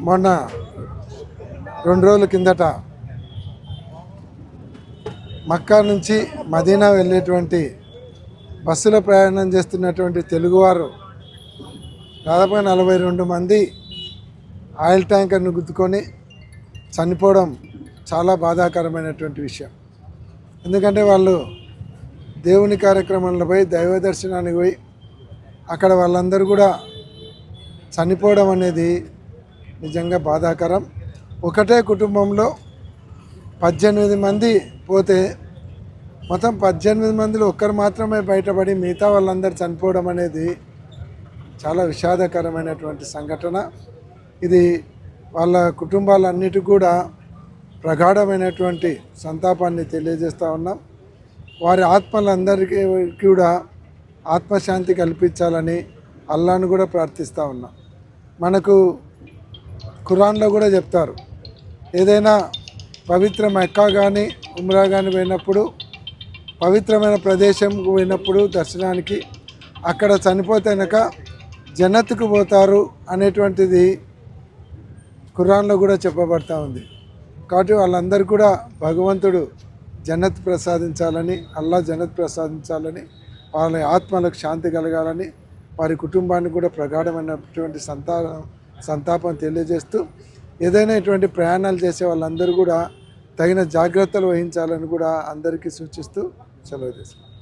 మొన్న రెండు రోజుల కిందట మక్కా నుంచి మదీనా వెళ్ళేటువంటి బస్సులో ప్రయాణం చేస్తున్నటువంటి తెలుగువారు దాదాపుగా నలభై రెండు మంది ఆయిల్ ట్యాంకర్ను గుద్దుకొని చనిపోవడం చాలా బాధాకరమైనటువంటి విషయం. ఎందుకంటే వాళ్ళు దేవుని కార్యక్రమంలో పోయి దైవ దర్శనానికి పోయి అక్కడ వాళ్ళందరూ కూడా చనిపోవడం అనేది నిజంగా బాధాకరం. ఒకటే కుటుంబంలో పద్దెనిమిది మంది పోతే మొత్తం పద్దెనిమిది మందిలో ఒక్కరు మాత్రమే బయటపడి మిగతా వాళ్ళందరూ చనిపోవడం అనేది చాలా విషాదకరమైనటువంటి సంఘటన. ఇది వాళ్ళ కుటుంబాలన్నిటికీ కూడా ప్రగాఢమైనటువంటి సంతాపాన్ని తెలియజేస్తూ ఉన్నాం. వారి ఆత్మలందరికీ కూడా ఆత్మశాంతి కల్పించాలని అల్లాను కూడా ప్రార్థిస్తూ ఉన్నాం. మనకు ఖురాన్లో కూడా చెప్తారు. ఏదైనా పవిత్ర మెక్కా కానీ ఉమ్రా కానీ పోయినప్పుడు పవిత్రమైన ప్రదేశంకు పోయినప్పుడు దర్శనానికి అక్కడ చనిపోతేనక జన్నత్కు పోతారు అనేటువంటిది ఖురాన్లో కూడా చెప్పబడతా ఉంది. కాబట్టి వాళ్ళందరూ కూడా భగవంతుడు జన్నత్ ప్రసాదించాలని అల్లా జన్నత్ ప్రసాదించాలని వాళ్ళ ఆత్మలకు శాంతి కలగాలని వారి కుటుంబానికి కూడా ప్రగాఢమైనటువంటి సంతానం సంతాపం తెలియజేస్తూ ఏదైనా ఇటువంటి ప్రయాణాలు చేసే వాళ్ళందరూ కూడా తగిన జాగ్రత్తలు వహించాలని కూడా అందరికీ సూచిస్తూ సెలవు తీసుకుంటాం